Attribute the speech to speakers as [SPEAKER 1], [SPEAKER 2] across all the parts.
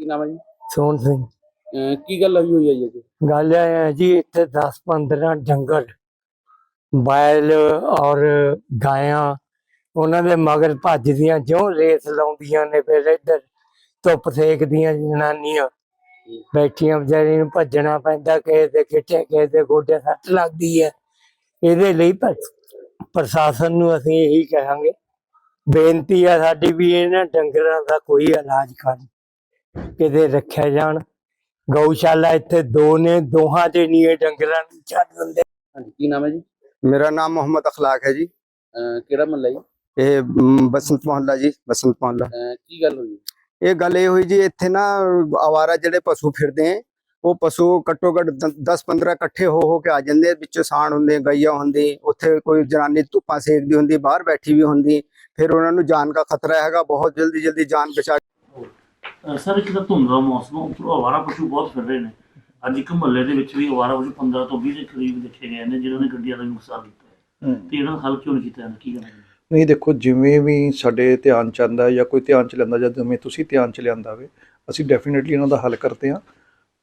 [SPEAKER 1] ਕੀ ਨਾਮ ਹੈ ਜੀ?
[SPEAKER 2] ਸੋਹਣ ਸਿੰਘ।
[SPEAKER 1] ਅਹ ਕੀ ਗੱਲ ਹੋਈ ਹੋਈ ਹੈ ਜੀ ਅੱਜ?
[SPEAKER 2] ਗੱਲ ਇਹ ਹੈ ਜੀ ਇੱਥੇ 10 15 ਜੰਗਲ ਬੈਲ ਔਰ ਗਾਇਆਂ ਉਹਨਾਂ ਦੇ ਮਗਰ ਭੱਜਦੀਆਂ ਜਿਉਂ ਰੇਸ ਲਾਉਂਦੀਆਂ ਨੇ ਫਿਰ ਇੱਧਰ ਧੁੱਪ ਸੇਕਦੀਆਂ ਜਨਾਨੀਆਂ। ਬੈਠੀਆਂ ਵਿਚਾਰੀ ਨੂੰ ਭੱਜਣਾ ਪੈਂਦਾ ਕਿਸੇ ਦੇ ਗਿੱਟੇ ਕਿਸੇ ਦੇ ਗੋਡੇ ਸੱਟ ਲੱਗਦੀ ਹੈ। ਇਹਦੇ ਲਈ ਪ੍ਰਸ਼ਾਸਨ ਨੂੰ ਅਸੀਂ ਇਹੀ ਕਹਾਂਗੇ ਬੇਨਤੀ ਹੈ ਸਾਡੀ ਵੀ ਇਹਨਾਂ ਡੰਗਰਾਂ ਦਾ ਕੋਈ ਇਲਾਜ ਕਰਨ। ਕਿਤੇ ਰੱਖਿਆ ਜਾਣ। ਗਊਸ਼ਾਲਾ ਇੱਥੇ ਦੋ ਨੇ ਦੋਹਾਂ ਨਹੀਂ ਇਹ ਡੰਗਰਾਂ ਨੂੰ ਛੱਡ ਦਿੰਦੇ।
[SPEAKER 1] ਹਾਂਜੀ ਕੀ ਨਾਮ ਹੈ ਜੀ?
[SPEAKER 3] ਮੇਰਾ ਨਾਮ ਮੁਹੰਮਦ ਅਖਲਾਕ ਹੈ ਜੀ।
[SPEAKER 1] ਅਹ ਕਿਹੜਾ ਮਹੱਲਾ ਜੀ?
[SPEAKER 3] ਇਹ ਮ, ਬਸੰਤ ਮੁਹੱਲਾ ਜੀ ਬਸੰਤ ਮੁਹੱਲਾ।
[SPEAKER 1] ਅਹ ਕੀ ਗੱਲ ਹੋਈ?
[SPEAKER 3] ਇਹ ਗੱਲ ਇਹ ਹੋਈ ਜੀ ਇੱਥੇ ਨਾ ਆਵਾਰਾ ਜਿਹੜੇ ਪਸ਼ੂ ਫਿਰਦੇ ਹੈ ਉਹ ਪਸ਼ੂ ਘੱਟੋ ਘੱਟ 10 15 ਇਕੱਠੇ ਹੋ ਹੋ ਕੇ ਆ ਜਾਂਦੇ ਵਿੱਚ ਸਾਣ ਹੁੰਦੇ ਗਈਆ ਹੁੰਦੀ ਉੱਥੇ ਕੋਈ ਜਨਾਨੀ ਧੁੱਪਾਂ ਸੇਕਦੀ ਹੁੰਦੀ ਬਾਹਰ ਬੈਠੀ ਵੀ ਹੁੰਦੀ ਫਿਰ ਉਹਨਾਂ ਨੂੰ ਜਾਨ ਦਾ ਖਤਰਾ ਹੈਗਾ ਬਹੁਤ ਜਲਦੀ ਜਲਦੀ ਜਾਨ ਬਚਾ
[SPEAKER 4] ਸਰ ਇੱਕ ਤਾਂ ਧੁੰਦ ਦਾ ਮੌਸਮ ਉੱਪਰੋਂ ਆਵਾਰਾ ਪਸ਼ੂ ਬਹੁਤ ਫਿਰ ਰਹੇ ਨੇ। ਅੱਜ ਇੱਕ ਮਹੱਲੇ ਦੇ ਵਿੱਚ ਵੀ ਆਵਾਰਾ ਪਸ਼ੂ 15 ਤੋਂ 20 ਦੇ ਕਰੀਬ ਦੇਖੇ ਗਏ ਨੇ ਜਿਨ੍ਹਾਂ ਨੇ ਗੱਡੀਆਂ ਦਾ ਵੀ ਨੁਕਸਾਨ ਕੀਤਾ ਹੈ। ਤੇ ਇਹਨਾਂ ਦਾ ਹੱਲ ਕਿਉਂ ਨਹੀਂ ਕੀਤਾ ਜਾਂਦਾ? ਕੀ ਕਰਨਾ
[SPEAKER 5] ਨਹੀਂ ਦੇਖੋ ਜਿਵੇਂ ਵੀ ਸਾਡੇ ਧਿਆਨ ਚ ਆਉਂਦਾ ਹੈ ਜਾਂ ਕੋਈ ਧਿਆਨ ਚ ਲੈਂਦਾ ਜਾਂ ਜਿਵੇਂ ਤੁਸੀਂ ਧਿਆਨ ਚ ਲਿਆਂਦਾ ਵੇ ਅਸੀਂ ਡੈਫੀਨਿਟਲੀ ਇਹਨਾਂ ਦਾ ਹੱਲ ਕਰਦੇ ਹਾਂ।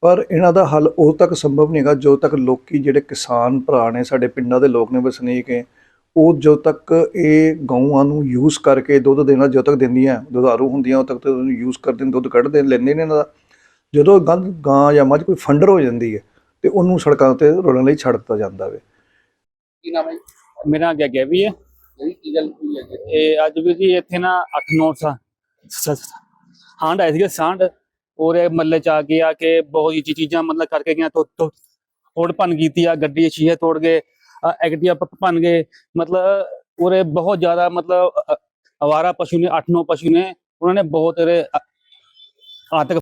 [SPEAKER 5] ਪਰ ਇਹਨਾਂ ਦਾ ਹੱਲ ਉਦੋਂ ਤੱਕ ਸੰਭਵ ਨਹੀਂ ਹੈਗਾ ਜਦੋਂ ਤੱਕ ਲੋਕੀ ਜਿਹੜੇ ਕਿਸਾਨ ਭਰਾ ਨੇ ਸਾਡੇ ਪਿੰਡਾਂ ਦੇ ਲੋਕ ਨੇ ਵਸਨੀਕ ਹੈ ਉਹ ਜਦੋਂ ਤੱਕ ਇਹ ਗਊਆਂ ਨੂੰ ਯੂਜ਼ ਕਰਕੇ ਦੁੱਧ ਦੇਣਾ ਜਦੋਂ ਤੱਕ ਦਿੰਦੀਆਂ ਦੁਧਾਰੂ ਹੁੰਦੀਆਂ ਉਦੋਂ ਤੱਕ ਤਾਂ ਉਹਨੂੰ ਯੂਜ਼ ਕਰਦੇ ਨੇ ਦੁੱਧ ਕੱਢਦੇ ਲੈਂਦੇ ਨੇ ਇਹਨਾਂ ਦਾ। ਜਦੋਂ ਗਾਂ ਗਾਂ ਜਾਂ ਮੱਝ ਕੋਈ ਫੰਡਰ ਹੋ ਜਾਂਦੀ ਹੈ ਤੇ ਉਹਨੂੰ ਸੜਕਾਂ ਤੇ ਰੋਲਣ ਲਈ ਛੱਡ ਦਿੱਤਾ ਜਾਂਦਾ ਵੇ।
[SPEAKER 1] ਕੀ ਨਾਮ ਹੈ
[SPEAKER 6] ਮੇਰਾ ਅੱਗੇ ਅੱਗੇ ਵੀ ਹੈ।
[SPEAKER 1] ਜਿਹੜੀ ਕੀ ਗੱਲ ਹੋਈ ਹੈ?
[SPEAKER 6] ਇਹ ਅੱਜ ਵੀ ਜੀ ਇੱਥੇ ਨਾ 8-9 ਸਾਲ ਹਾਂਡ ਆਏ ਸੀਗੇ ਸਾਂਡ ਔਰ ਇਹ ਮੱਲੇ ਚ ਆ ਕੇ ਆ ਕੇ ਬਹੁਤ ਹੀ ਚੀਜ਼ਾਂ ਮਤਲਬ ਕਰਕੇ ਗਿਆ ਤੋੜ ਭੰਨ ਕੀਤੀ ਆ ਗੱਡੀ ਸ਼ੀਸ਼ੇ ਤੋੜ ਗਏ। ਅ, ਐਕਟਿਵਾ ਭੰਨ ਗਏ। ਮਤਲਬ ਉਰੇ ਬਹੁਤ ਜ਼ਿਆਦਾ ਮਤਲਬ ਅ, ਅਵਾਰਾ ਪਸ਼ੂ ਨੇ 8-9 ਪਸ਼ੂ ਨੇ ਉਹਨਾਂ ਨੇ ਬਹੁਤ ਇਹਦੇ ਅ, ਆਤਕ